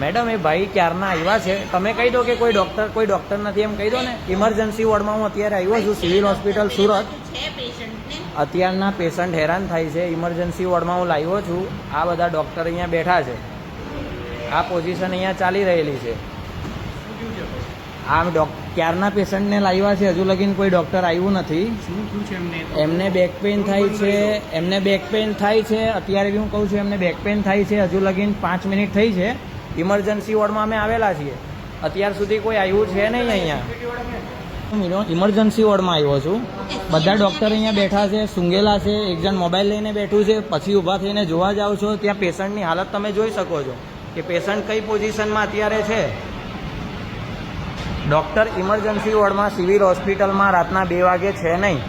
Madam, એ ભાઈ ક્યારના આવ્યા છે? તમે કહી દો કે કોઈ ડૉક્ટર કોઈ ડૉક્ટર નથી એમ કહી દો ને. ઇમરજન્સી વોર્ડમાં હું અત્યારે આવ્યો છું, સિવિલ હોસ્પિટલ સુરત. અત્યારના પેશન્ટ હેરાન થાય છે. ઇમરજન્સી વોર્ડમાં હું લાવ્યો છું. આ બધા ડૉક્ટર અહીંયા બેઠા છે. આ પોઝિશન અહીંયા ચાલી રહેલી છે. આમ ડોક ક્યારના પેશન્ટને લાવ્યા છે? હજુ લગીન કોઈ ડૉક્ટર આવ્યું નથી. એમને બેક પેઇન થાય છે. એમને બેક પેઇન થાય છે. અત્યારે બી હું કહું છું, એમને બેક પેઇન થાય છે. હજુ લગીન પાંચ મિનિટ થઈ છે. ઇમરજન્સી વોર્ડમાં અમે આવેલા છીએ. અત્યાર સુધી કોઈ આવ્યું છે નહીં અહીંયા. ઇમરજન્સી વોર્ડમાં આવ્યો છું. બધા ડૉક્ટર અહીંયા બેઠા છે, સૂંઘેલા છે એક જણ મોબાઈલ લઈને બેઠું છે, પછી ઊભા થઈને જોવા જાઓ છો, ત્યાં પેશન્ટની હાલત તમે જોઈ શકો છો કે પેશન્ટ કઈ પોઝિશનમાં અત્યારે છે. ડૉક્ટર ઇમરજન્સી વોર્ડમાં સિવિલ હોસ્પિટલમાં રાતના બે વાગે છે નહીં.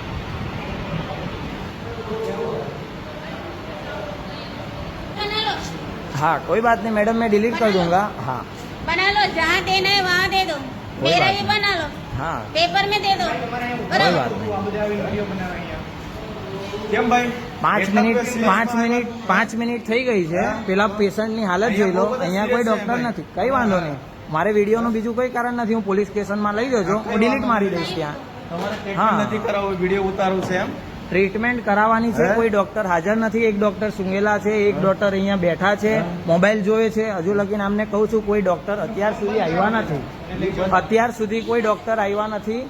हाँ कोई बात नहीं मैडम मैं डिलीट कर दूंगा हाँ बना लो जहाँ देना है वहाँ दे दो कोई मेरा बात भी नहीं। बना लो हाँ पेपर में दे दो कोई बराबर बात नहीं આ બધા આવીને વિડીયો બનાવે અહીંયા કેમ ભાઈ પાંચ એટલા મિનિટ બધા પાંચ serious મિનિટ પાંચ મિનિટ થઈ ગઈ છે પેલા પેશન્ટની હાલત જોઈ લો અહીંયા કોઈ ડોક્ટર નથી કઈ વાંધો નહીં મારે વિડીયોનું બીજું કોઈ કારણ નથી હું પોલીસ સ્ટેશનમાં લઈ જજો હું ડિલીટ મારી દઈશ ત્યાં તમારે હા. ટ્રીટમેન્ટ નથી કરાવવું વિડીયો ઉતારવું છે એમ ટ્રીટમેન્ટ કરાવવાની છે. કોઈ ડોક્ટર હાજર નથી. એક ડોક્ટર સુંગેલા છે એક ડોક્ટર અહીંયા બેઠા છે મોબાઈલ જોવે છે. હજુ લગીને આમને કહું છું કોઈ ડોક્ટર અત્યાર સુધી આવ્યા નથી. અત્યાર સુધી કોઈ ડોક્ટર આવ્યા નથી.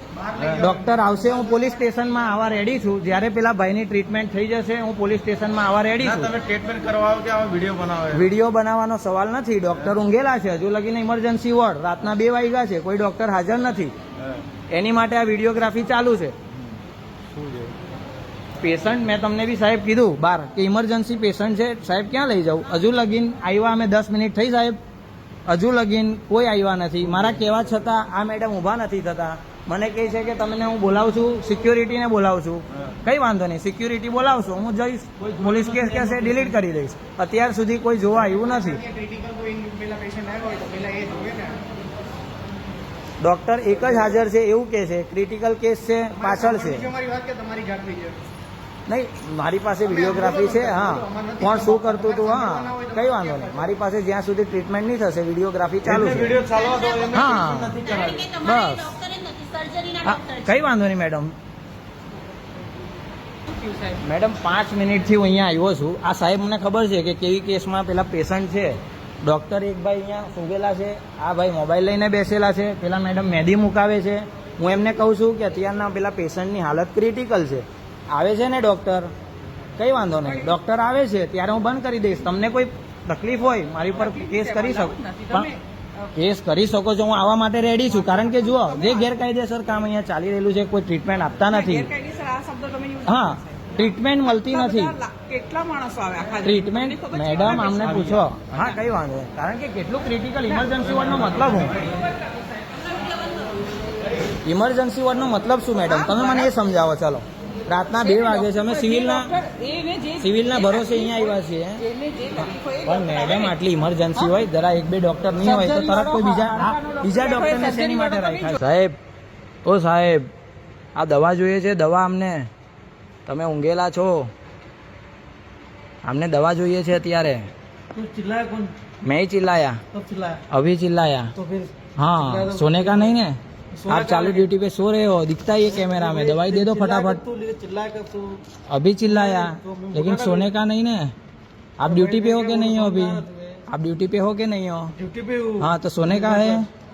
ડોક્ટર આવશે હું પોલીસ સ્ટેશનમાં આવવા રેડી છું. જ્યારે પેલા ભાઈની ટ્રીટમેન્ટ થઈ જશે હું પોલીસ સ્ટેશનમાં આવવા રેડી છું. તમે ટ્રીટમેન્ટ કરવા કે વીડિયો બનાવે? વીડિયો બનાવવાનો સવાલ નથી. ડોક્ટર ઊંઘેલા છે. હજુ લગીને ઇમરજન્સી વોર્ડ રાતના બે વાગ્યા છે. કોઈ ડોક્ટર હાજર નથી. એની માટે આ વિડીયોગ્રાફી ચાલુ છે. શું છે? પેશન્ટ મેં તમને બી સાહેબ કીધું બાર કે ઇમરજન્સી પેશન્ટ છે સાહેબ ક્યાં લઈ જાઉં? હજુ લગીન આવ્યા અમે દસ મિનિટ થઈ સાહેબ. હજુ લગીન કોઈ આવ્યા નથી. મારા કહેવા છતાં આ મેડમ ઊભા નથી થતા. મને કહે છે કે તમને હું બોલાવું છું સિક્યોરિટીને બોલાવું છું. કઈ વાંધો નહીં સિક્યુરિટી બોલાવશો હું જઈશ. પોલીસ કેસ કહેશે ડિલીટ કરી દઈશ. અત્યાર સુધી કોઈ જોવા આવ્યું નથી. ડોક્ટર એક જ હાજર છે એવું કે છે ક્રિટિકલ કેસ છે પાછળ છે. નહીં મારી પાસે વિડીયોગ્રાફી છે હા. કોણ શું કરતું હતું હા. કઈ વાંધો નહીં. મારી પાસે જ્યાં સુધી ટ્રીટમેન્ટ નહીં થશે વિડીયોગ્રાફી ચાલુ છે. હા. બસ. કઈ વાંધો નહીં મેડમ મેડમ પાંચ મિનિટથી હું અહીંયા આવ્યો છું. આ સાહેબ મને ખબર છે કે કેવી કેસમાં પેલા પેશન્ટ છે. ડૉક્ટર એક ભાઈ અહીંયા સૂંઘેલા છે. આ ભાઈ મોબાઈલ લઈને બેસેલા છે. પેલા મેડમ મેદી મુકાવે છે. હું એમને કહું છું કે અત્યારના પેલા પેશન્ટની હાલત ક્રિટિકલ છે. આવે છે ને ડૉક્ટર કઈ વાંધો નહીં ડૉક્ટર આવે છે ત્યારે હું બંધ કરી દઈશ તમને કોઈ તકલીફ હોય મારી પર કેસ કરી શકો પણ કેસ કરી શકો છો હું આવવા માટે રેડી છું કારણ કે જુઓ જે ગેરકાયદેસર કામ અહીંયા ચાલી રહેલું છે કોઈ ટ્રીટમેન્ટ આપતા નથી હા ટ્રીટમેન્ટ મળતી નથી કેટલા માણસો આવે ટ્રીટમેન્ટ મેડમ અમને પૂછો હા કઈ વાંધો કારણ કે કેટલું ક્રિટિકલ ઇમરજન્સી વોર્ડનો મતલબ હું ઇમરજન્સી વોર્ડનો મતલબ શું મેડમ તમે મને એ સમજાવો ચાલો રાતના બે વાગે છે અમે સિવિલના સિવિલના ભરોસે અહીંયા આવ્યા છીએ. પણ મેડમ આટલી ઇમરજન્સી હોય જરા એક બે ડોક્ટર નહીં હોય તો તરત કોઈ બીજા બીજા ડોક્ટરને શેની માટે રાખ્યા સાહેબ ઓ સાહેબ આ દવા જોઈએ છે દવા અમને. તમે ઊંઘેલા છો. અમને દવા જોઈએ છે અત્યારે. મેં ચિલ્લાયા. અભી ચિલ્લાયા. હા સોનેકા નહીં ને? आप चालू ड्यूटी पे सो रहे हो दिखता ही है कैमरा में दवाई दे दो फटाफट। तू अभी चिल्लाया लेकिन सोने का नहीं ना आप ड्यूटी पे हो के नहीं हो अभी? आप ड्यूटी पे हो के नहीं हो? ड्यूटी पे हो। हाँ तो सोने का है।